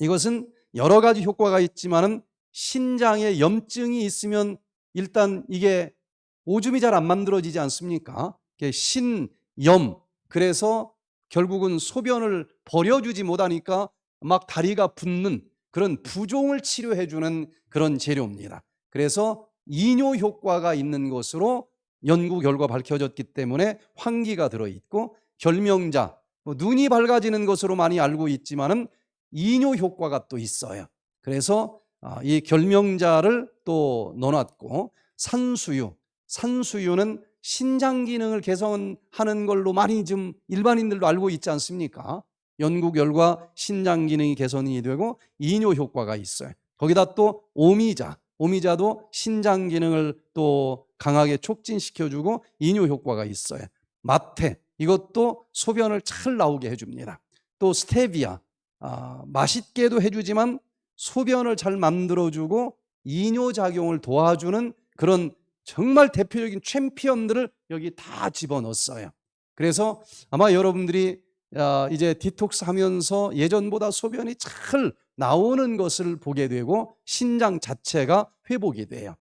이것은 여러 가지 효과가 있지만은 신장에 염증이 있으면 일단 이게 오줌이 잘 안 만들어지지 않습니까? 신염. 그래서 결국은 소변을 버려주지 못하니까 막 다리가 붓는 그런 부종을 치료해 주는 그런 재료입니다. 그래서 이뇨 효과가 있는 것으로 연구 결과 밝혀졌기 때문에 환기가 들어 있고 결명자 뭐 눈이 밝아지는 것으로 많이 알고 있지만은 이뇨 효과가 또 있어요. 그래서 아, 이 결명자를 또 넣어놨고 산수유, 산수유는 신장 기능을 개선하는 걸로 많이 좀 일반인들도 알고 있지 않습니까? 연구 결과 신장 기능이 개선이 되고 이뇨 효과가 있어요. 거기다 또 오미자, 오미자도 신장 기능을 또 강하게 촉진시켜주고 이뇨 효과가 있어요. 마테, 이것도 소변을 잘 나오게 해줍니다. 또 스테비아, 아, 맛있게도 해주지만 소변을 잘 만들어주고 이뇨 작용을 도와주는 그런 정말 대표적인 챔피언들을 여기 다 집어넣었어요. 그래서 아마 여러분들이 아, 이제 디톡스 하면서 예전보다 소변이 잘 나오는 것을 보게 되고 신장 자체가 회복이 돼요.